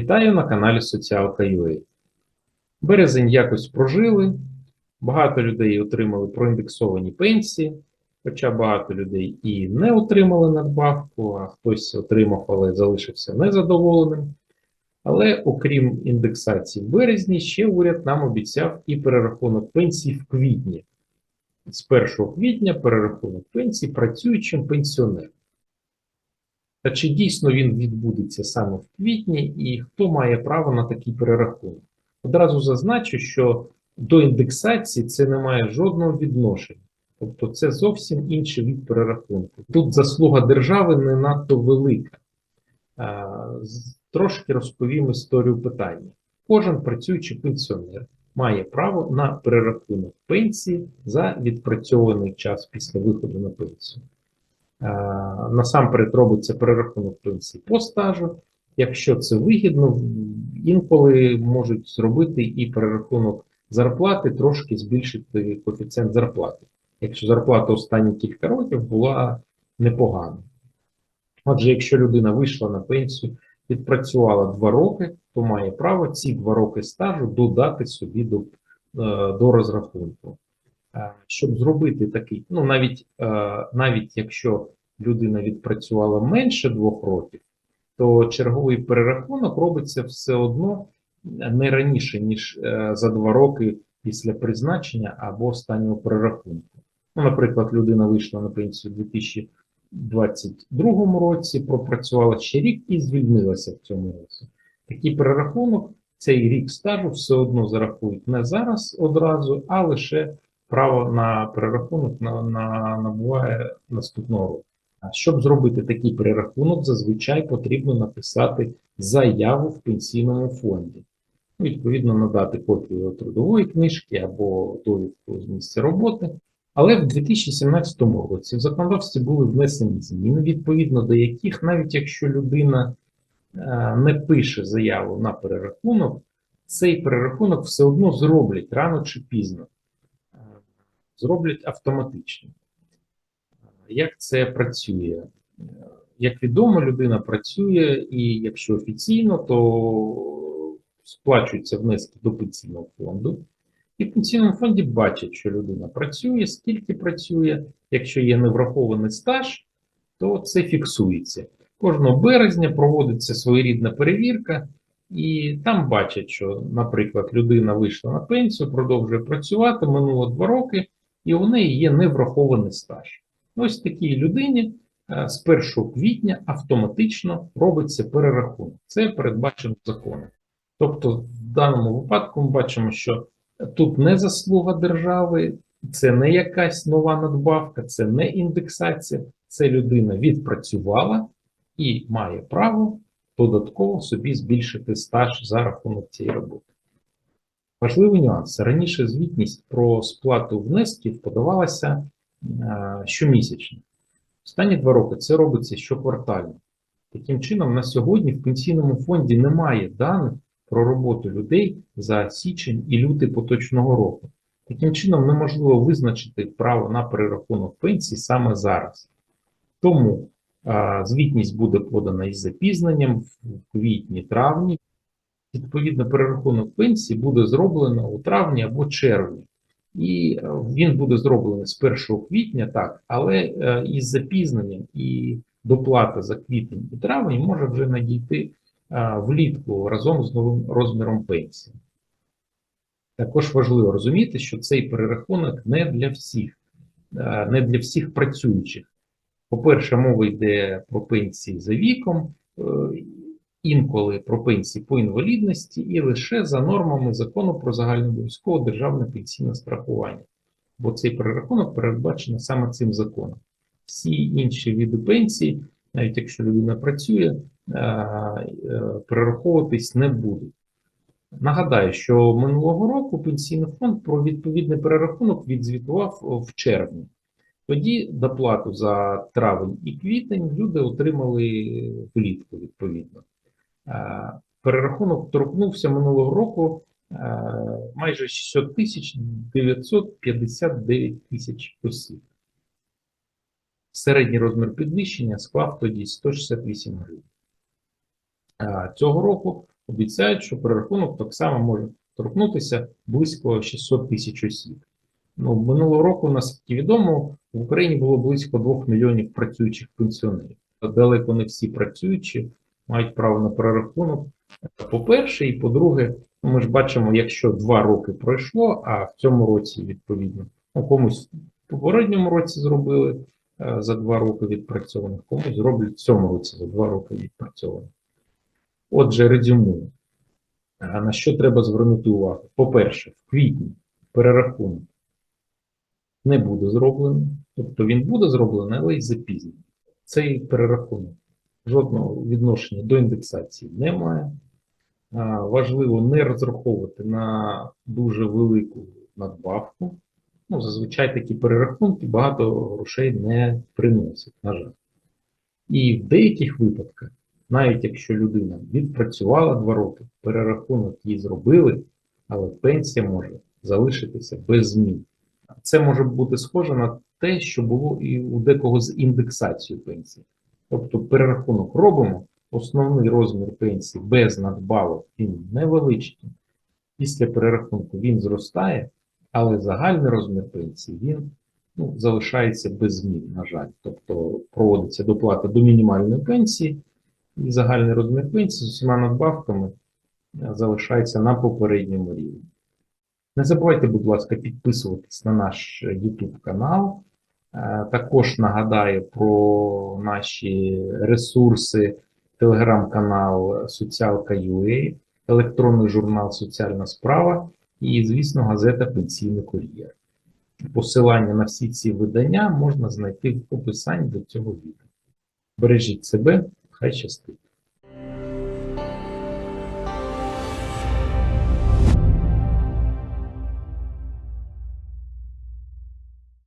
Вітаю на каналі Соціалка.ua. Березень якось прожили, багато людей отримали проіндексовані пенсії, хоча багато людей і не отримали надбавку, а хтось отримав, але залишився незадоволеним. Але окрім індексації в березні, ще уряд нам обіцяв і перерахунок пенсій в квітні. З 1 квітня перерахунок пенсій працюючим пенсіонерам. Та чи дійсно він відбудеться саме в квітні, і хто має право на такий перерахунок? Одразу зазначу, що до індексації це не має жодного відношення. Тобто це зовсім інший від перерахунку. Тут заслуга держави не надто велика. Трошки розповім історію питання. Кожен працюючий пенсіонер має право на перерахунок пенсії за відпрацьований час після виходу на пенсію. Е, Насамперед робиться перерахунок пенсії по стажу. Якщо це вигідно, інколи можуть зробити і перерахунок зарплати, трошки збільшити коефіцієнт зарплати. Якщо зарплата останні кілька років була непогана. Отже, якщо людина вийшла на пенсію, відпрацювала два роки, то має право ці два роки стажу додати собі до, е, до розрахунку. Е, Щоб зробити такий, ну навіть, е, навіть якщо людина відпрацювала менше двох років, то черговий перерахунок робиться все одно не раніше, ніж е, за два роки після призначення або останнього перерахунку. Ну, наприклад, людина вийшла на пенсію у 2022 році, пропрацювала ще рік і звільнилася в цьому році. Такий перерахунок, цей рік стажу все одно зарахують не зараз одразу, а лише право на перерахунок на, на, набуває наступного року. А щоб зробити такий перерахунок, зазвичай потрібно написати заяву в пенсійному фонді. Ну, Відповідно, надати копію трудової книжки або довідку з місця роботи. Але в 2017 році в законодавстві були внесені зміни, відповідно до яких, навіть якщо людина е, не пише заяву на перерахунок, цей перерахунок все одно зроблять рано чи пізно. Зроблять автоматично. Як це працює? Як відомо, людина працює, і якщо офіційно, то сплачуються внески до пенсійного фонду. І в пенсійному фонді бачать, що людина працює, скільки працює. Якщо є неврахований стаж, то це фіксується. Кожного березня проводиться своєрідна перевірка, і там бачать, що, наприклад, людина вийшла на пенсію, продовжує працювати, минуло два роки, і у неї є неврахований стаж. Ось такій людині е, з 1 квітня автоматично робиться перерахунок. Це передбачено законом. Тобто, в даному випадку ми бачимо, що тут не заслуга держави, це не якась нова надбавка, це не індексація, це людина відпрацювала і має право додатково собі збільшити стаж за рахунок цієї роботи. Важливий нюанс. Раніше звітність про сплату внесків подавалася е, щомісячно. Останні два роки це робиться щоквартально. Таким чином, на сьогодні в пенсійному фонді немає даних про роботу людей за січень і лютий поточного року. Таким чином, неможливо визначити право на перерахунок пенсії саме зараз. Тому а, звітність буде подана із запізненням в квітні-травні. Відповідно, перерахунок пенсії буде зроблено у травні або червні. І е, він буде зроблений з 1 квітня, так, але е, із запізненням і доплата за квітень і травень може вже надійти влітку разом з новим розміром пенсії. Також важливо розуміти, що цей перерахунок не для всіх, е, не для всіх працюючих. По-перше, мова йде про пенсії за віком, е, інколи про пенсії по інвалідності і лише за нормами закону про загальнообов'язкове державне пенсійне страхування. Бо цей перерахунок передбачено саме цим законом. Всі інші види пенсії, навіть якщо людина працює, е, е, перераховуватись не будуть. Нагадаю, що минулого року пенсійний фонд про відповідний перерахунок відзвітував в червні. Тоді доплату за травень і квітень люди отримали влітку відповідно. Е, Перерахунок торкнувся минулого року е, майже 600 тисяч 959 тисяч осіб. Середній розмір підвищення склав тоді 168 гривень. Е, Цього року обіцяють, що перерахунок так само може торкнутися близько 600 тисяч осіб. Ну, минулого року, наскільки відомо, в Україні було близько 2 мільйонів працюючих пенсіонерів. Далеко не всі працюючі мають право на перерахунок. По-перше, і по-друге, ну, ми ж бачимо, якщо два роки пройшло, а в цьому році, відповідно, ну, комусь в попередньому році зробили е, за два роки відпрацьованих, комусь зроблять в цьому році за два роки відпрацьованих. Отже, резюмую. А На що треба звернути увагу? По-перше, в квітні перерахунок не буде зроблений, тобто він буде зроблений, але й запізнений. Цей перерахунок жодного відношення до індексації немає. Важливо не розраховувати на дуже велику надбавку. Ну, зазвичай такі перерахунки багато грошей не приносять, на жаль. І в деяких випадках, навіть якщо людина відпрацювала два роки, перерахунок їй зробили, але пенсія може залишитися без змін. Це може бути схоже на те, що було і у декого з індексацією пенсії. Тобто перерахунок робимо, основний розмір пенсії без надбавок він невеличкий. Після перерахунку він зростає, але загальний розмір пенсії він ну, залишається без змін, на жаль. Тобто проводиться доплата до мінімальної пенсії, і загальний розмір пенсії з усіма надбавками е, залишається на попередньому рівні. Не забувайте, будь ласка, підписуватись на наш YouTube канал. Е, Також нагадаю про наші ресурси, телеграм-канал Соціалка.ua, електронний журнал Соціальна справа і, звісно, газета Пенсійний кур'єр. Посилання на всі ці видання можна знайти в описанні до цього відео. Бережіть себе, хай щастить!